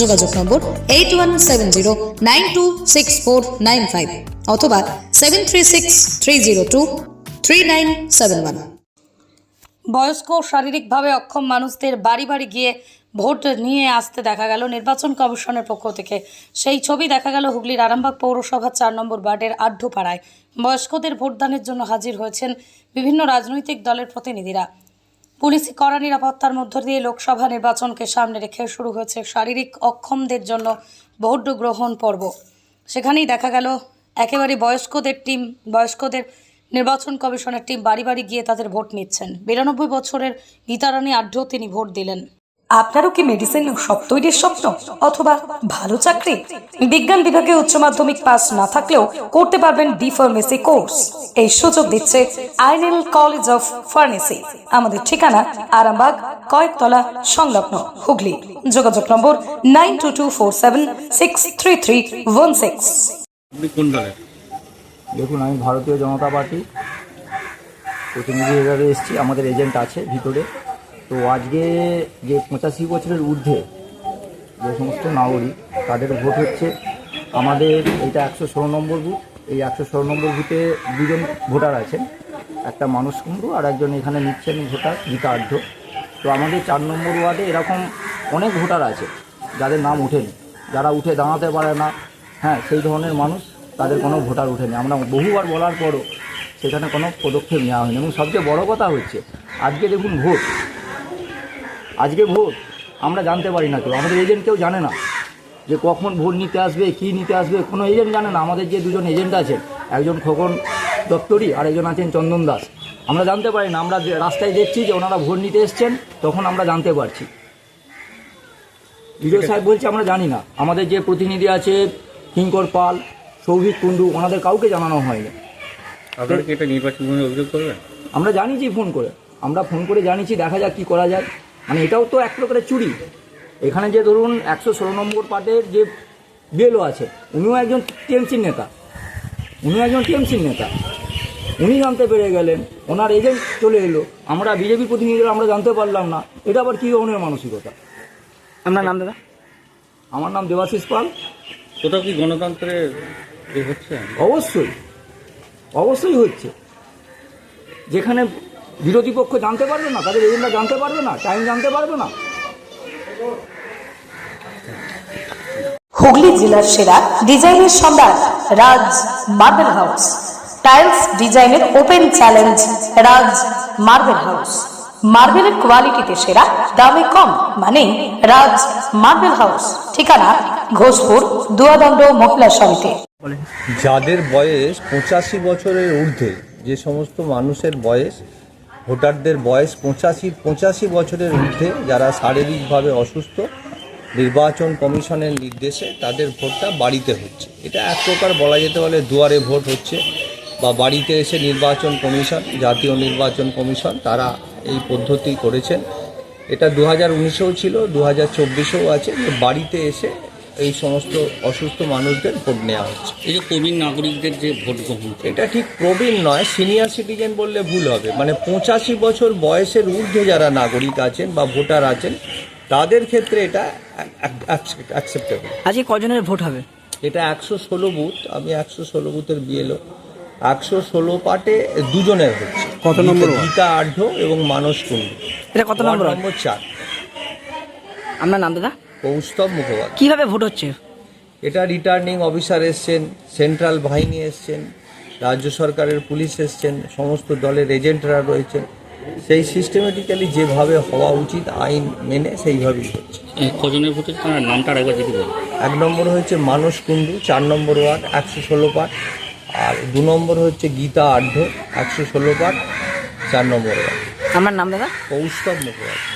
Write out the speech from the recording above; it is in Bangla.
যোগাযোগ number eight one seven zero nine two six four nine five অথবা seven three six three zero two three nine seven one বয়স্ক শারীরিকভাবে অক্ষম মানুষদের বাড়ি বাড়ি গিয়ে ভোট নিয়ে আসতে দেখা গেল নির্বাচন কমিশনের পক্ষ থেকে। সেই ছবি দেখা গেল হুগলির আরামবাগ পৌরসভার চার নম্বর ওয়ার্ডের আড্ডুপাড়ায়। বয়স্কদের ভোটদানের জন্য হাজির হয়েছেন বিভিন্ন রাজনৈতিক দলের প্রতিনিধিরা। পুলিশি কড়া নিরাপত্তার মধ্য দিয়ে লোকসভা নির্বাচনকে সামনে রেখে শুরু হয়েছে শারীরিক অক্ষমদের জন্য ভোট গ্রহণ পর্ব। সেখানেই দেখা গেল, একেবারে বয়স্কদের টিম, বয়স্কদের নির্বাচন কমিশনের টিম বাড়ি বাড়ি গিয়ে তাদের ভোট নিচ্ছেন। বিরানব্বই বছরের গীতারানী আঢ্য তিনি ভোট দিলেন। আপনারও কি মেডিসিন সব তৈরির স্বপ্ন? অথবা ভালো চাকরি? বিজ্ঞান বিভাগে উচ্চ মাধ্যমিক পাস না থাকলেও করতে পারবেন ডি ফার্মেসি কোর্স এই সুযোগ দিচ্ছে আইনেল কলেজ অফ ফার্মেসি। আমাদের ঠিকানা আরামবাগ কয়েকতলা সংলগ্ন হুগলি। যোগাযোগ number nine two two four seven six three three one six. দেখুন আমি ভারতীয় জনতা পার্টি। প্রতিনিধি হিসাবে এসেছি। আমাদের এজেন্ট আছে ভিতরে। তো আজকে যে পঁচাশি বছরের ঊর্ধ্বে যে সমস্ত নাগরিক, তাদের ভোট হচ্ছে আমাদের এইটা একশো ষোলো নম্বর বুথ, এই একশো ষোলো নম্বর বুথে দুজন ভোটার আছেন। একটা মানুষ কুণ্ডু আর একজন এখানে নিচ্ছেন ভোটার গীতার্ধ তো আমাদের চার নম্বর ওয়ার্ডে এরকম অনেক ভোটার আছে, যাদের নাম ওঠেনি। যারা উঠে দাঁড়াতে পারে না হ্যাঁ সেই ধরনের মানুষ তাদের কোনো ভোটার ওঠেনি। আমরা বহুবার বলার পরও সেখানে কোনো পদক্ষেপ নেওয়া হয়নি। এবং সবচেয়ে বড় কথা হচ্ছে, আজকে দেখুন ভোট। আজকে ভোট আমরা জানতে পারি না কেউ আমাদের এজেন্ট কেউ জানে না যে কখন ভোট নিতে আসবে কি নিতে আসবে কোনো এজেন্ট জানে না। আমাদের যে দুজন এজেন্ট আছেন একজন খোকন দপ্তরি আর একজন আছেন চন্দন দাস। আমরা জানতে পারি না আমরা যে রাস্তায় দেখছি যে ওনারা ভোট নিতে এসছেন তখন আমরা জানতে পারছি। বিজয় সাহেব বলছে আমরা জানি না। আমাদের যে প্রতিনিধি আছে কিঙ্কর পাল সৌভিক কুণ্ডু ওনাদের কাউকে জানানো হয়নি। আপনারা কি এটা নির্বাচন অভিযোগ করবেন আমরা জানিছি ফোন করে। আমরা ফোন করে জানিছি দেখা যাক কী করা যায়। মানে এটাও তো এক প্রকারের চুরি। এখানে যে ধরুন একশো ষোলো নম্বর পার্টের যে বিএলও আছে উনিও একজন টিএমসির নেতা। উনিও একজন টিএমসির নেতা। উনি জানতে পেরে গেলেন ওনার এজেন্ট চলে এলো। আমরা বিজেপি প্রতিনিধিরা আমরা জানতে পারলাম না এটা আবার কী ধরনের মানসিকতা? আপনার নাম দাদা? আমার নাম দেবাশিস পাল। কোথাও কি গণতন্ত্রের এ হচ্ছে? অবশ্যই অবশ্যই হচ্ছে। যেখানে বিরোধী পক্ষ জানতে পারবে না তাদের এজেন্টরা জানতে পারবে না টাইম জানতে পারবে না। হুগলি জেলার সেরা ডিজাইনের Samrat Raj marble house tiles ডিজাইনের open challenge Raj marble house. মার্বেলের কোয়ালিটিতে সেরা দামে কম মানে রাজ মার্বেল হাউস ঠিকানা ঘোষপুর দুয়াদণ্ড মহিলা সমিতি। যাদের বয়স পঁচাশি বছরের ঊর্ধ্বে যে সমস্ত মানুষের বয়স ভোটারদের বয়স পঁচাশি পঁচাশি বছরের ঊর্ধ্বে যারা শারীরিকভাবে অসুস্থ, নির্বাচন কমিশনের নির্দেশে তাদের ভোটটা বাড়িতে হচ্ছে। এটা এক প্রকার বলা যেতে পারে দুয়ারে ভোট হচ্ছে বা বাড়িতে এসে নির্বাচন কমিশন, জাতীয় নির্বাচন কমিশন তারা এই পদ্ধতি করেছেন। এটা দু হাজার উনিশেও ছিল দু হাজার চব্বিশেও আছে বাড়িতে এসে এই সমস্ত অসুস্থ মানুষদের ভোট নেওয়া হচ্ছে। এই যে প্রবীণ নাগরিকদের যে ভোট গ্রহণ এটা ঠিক প্রবীণ নয় সিনিয়র সিটিজেন বললে ভুল হবে। মানে পঁচাশি বছর বয়সের ঊর্ধ্বে যারা নাগরিক আছেন বা ভোটার আছেন তাদের ক্ষেত্রে এটা অ্যাকসেপ্টেবল আজকে কজনের ভোট হবে? এটা একশো ষোলো বুথ আমি একশো ষোলো বুথের বিএলও একশো ষোলো পার্টে দুজনের হচ্ছে। কত নম্বর? গীতা আঢ্য এবং মানস কুণ্ডু। এটা কত নম্বর? নম্বর চার। আপনার নাম দাদা? কৌস্তব মুখোপাধ্যায়। কীভাবে ভোট হচ্ছে? এটা রিটার্নিং অফিসার এসছেন সেন্ট্রাল বাহিনী এসছেন রাজ্য সরকারের পুলিশ এসছেন সমস্ত দলের এজেন্টরা রয়েছেন। সেই সিস্টেমেটিক্যালি যেভাবে হওয়া উচিত আইন মেনে সেইভাবেই হচ্ছে। কজনের ভোট? তার নামটা আরেকবার যদি বলেন। এক নম্বর হচ্ছে মানস কুণ্ডু চার নম্বর ওয়ার্ড একশো ষোলো পাট আর দু নম্বর হচ্ছে গীতা আঢ্য একশো ষোলো পাট চার নম্বর ওয়ার্ড। আমার নাম দাদা? কৌস্তব মুখোপাধ্যায়।